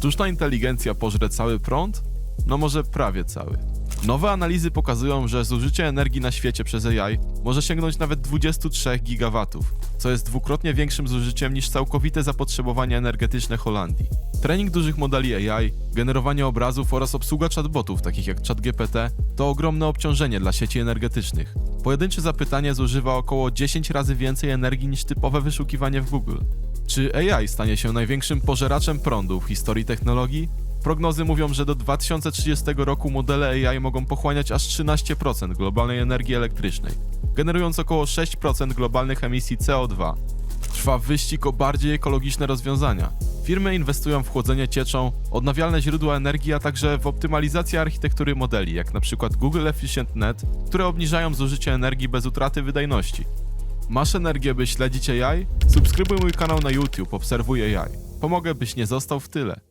sztuczna inteligencja pożre cały prąd? No może prawie cały. Nowe analizy pokazują, że zużycie energii na świecie przez AI może sięgnąć nawet 23 gigawatów, co jest dwukrotnie większym zużyciem niż całkowite zapotrzebowanie energetyczne Holandii. Trening dużych modeli AI, generowanie obrazów oraz obsługa chatbotów takich jak ChatGPT to ogromne obciążenie dla sieci energetycznych. Pojedyncze zapytanie zużywa około 10 razy więcej energii niż typowe wyszukiwanie w Google. Czy AI stanie się największym pożeraczem prądu w historii technologii? Prognozy mówią, że do 2030 roku modele AI mogą pochłaniać aż 13% globalnej energii elektrycznej, generując około 6% globalnych emisji CO2. Trwa wyścig o bardziej ekologiczne rozwiązania. Firmy inwestują w chłodzenie cieczą, odnawialne źródła energii, a także w optymalizację architektury modeli, jak np. Google Efficient Net, które obniżają zużycie energii bez utraty wydajności. Masz energię, by śledzić AI? Subskrybuj mój kanał na YouTube, obserwuj AI. Pomogę, byś nie został w tyle.